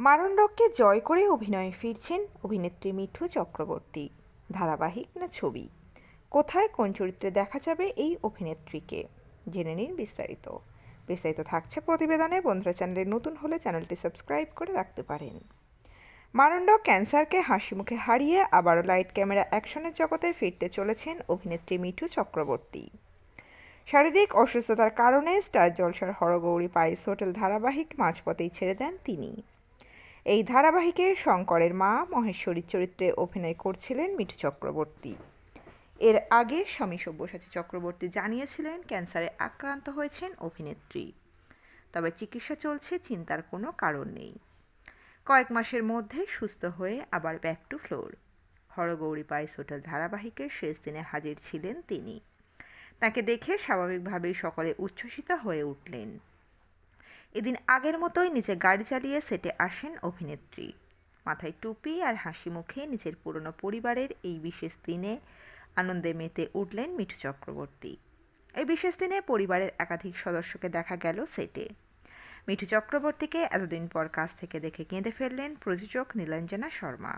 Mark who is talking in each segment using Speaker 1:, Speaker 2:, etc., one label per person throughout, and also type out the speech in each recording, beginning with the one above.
Speaker 1: মারণরগকে জয় করে অভিনয়ে ফিরছেন অভিনেত্রী মিঠু চক্রবর্তী। ধারাবাহিক না ছবি? কোথায়, কোন চরিত্রে দেখা যাবে এই অভিনেত্রীকে? জেনে নিন বিস্তারিত। বিস্তারিত থাকছে প্রতিবেদনে, বন্ধুরা চ্যানেলে নতুন হলে চ্যানেলটি সাবস্ক্রাইব করে রাখতে পারেন। মারণরগ ক্যান্সারকে হাসি মুখে হারিয়ে আবারও লাইট ক্যামেরা অ্যাকশনের জগতে ফিরতে চলেছেন অভিনেত্রী মিঠু চক্রবর্তী। শারীরিক অসুস্থতার কারণে স্টার জলসার হরগৌরী পাইস হোটেল ধারাবাহিক মাঝপথেই ছেড়ে দেন তিনি। এই ধারাবাহিকে শঙ্করের মা মহেশ্বরীর চরিত্রে অভিনয় করছিলেন মিঠু চক্রবর্তী। এর আগে স্বামী সব্যসাচী চক্রবর্তী জানিয়েছিলেন ক্যান্সারে আক্রান্ত হয়েছেন অভিনেত্রী। তবে চিকিৎসা চলছে, চিন্তার কোনো কারণ নেই। কয়েক মাসের মধ্যে সুস্থ হয়ে আবার ব্যাক টু ফ্লোর হরগৌরী পাইস হোটেল ধারাবাহিকের শেষ দিনে হাজির ছিলেন তিনি। তাকে দেখে স্বাভাবিকভাবেই সকলে উচ্ছ্বসিত হয়ে উঠলেন। এদিন আগের মতোই নিজে গাড়ি চালিয়ে সেটে আসেন অভিনেত্রী। মাথায় টুপি আর হাসি মুখে নিজের পুরনো পরিবারের এই বিশেষ দিনে আনন্দে মেতে উঠলেন মিঠু চক্রবর্তী। এই বিশেষ দিনে পরিবারের একাধিক সদস্যকে দেখা গেল সেটে। মিঠু চক্রবর্তীকে এতদিন পর কাছ থেকে দেখে কেঁদে ফেললেন প্রযোজক নীলাঞ্জনা শর্মা।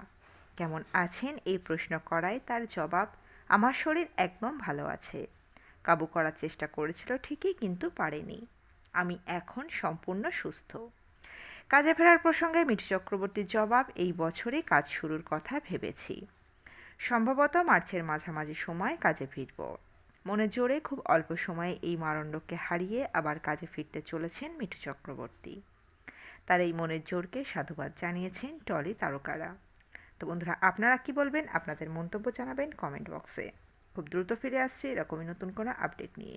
Speaker 1: কেমন আছেন? এই প্রশ্ন করায় তার জবাব, আমার শরীর একদম ভালো আছে। কাবু করার চেষ্টা করেছিল ঠিকই কিন্তু পারেনি। আমি এখন সম্পূর্ণ সুস্থ। কাজে ফেরার প্রসঙ্গে মিঠু চক্রবর্তীর জবাব, এই বছরই কাজ শুরুর কথা ভেবেছি। সম্ভবত মার্চের মাঝামাঝি সময় কাজে ফিরব। মনে জোরে খুব অল্প সময়ে এই মারণ্ডকে হারিয়ে আবার কাজে ফিরতে চলেছেন মিঠু চক্রবর্তী। তার এই মনের জোরকে সাধুবাদ জানিয়েছেন টলি তারকারা। তো বন্ধুরা, আপনারা কি বলবেন? আপনাদের মন্তব্য জানাবেন কমেন্ট বক্সে। খুব দ্রুত ফিরে আসছে এরকমই নতুন কোনো আপডেট নিয়ে।